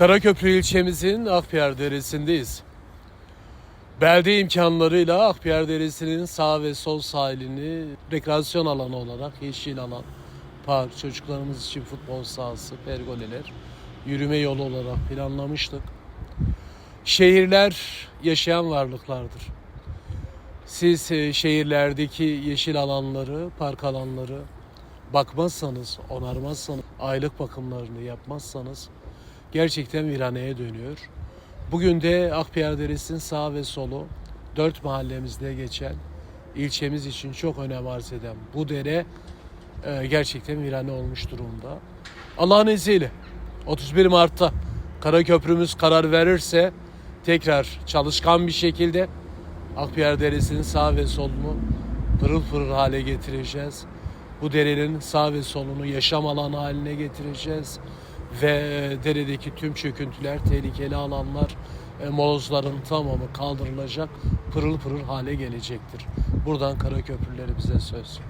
Karaköprü ilçemizin Akpınar Deresi'ndeyiz. Belde imkanlarıyla Akpınar Deresi'nin sağ ve sol sahilini rekreasyon alanı olarak yeşil alan, park, çocuklarımız için futbol sahası, pergoleler, yürüme yolu olarak planlamıştık. Şehirler yaşayan varlıklardır. Siz e, şehirlerdeki yeşil alanları, park alanları bakmazsanız, onarmazsanız, aylık bakımlarını yapmazsanız gerçekten viraneye dönüyor. Bugün de Akpınar Deresi'nin sağ ve solu dört mahallemizde geçen ilçemiz için çok önem arz eden bu dere e, gerçekten virane olmuş durumda. Allah'ın izniyle 31 Mart'ta Karaköprümüz karar verirse tekrar çalışkan bir şekilde Akpınar Deresi'nin sağ ve solunu pırıl pırıl hale getireceğiz. Bu derenin sağ ve solunu yaşam alanı haline getireceğiz. Ve deredeki tüm çöküntüler, tehlikeli alanlar, e, molozların tamamı kaldırılacak, pırıl pırıl hale gelecektir. Buradan Karaköprülere bize söz.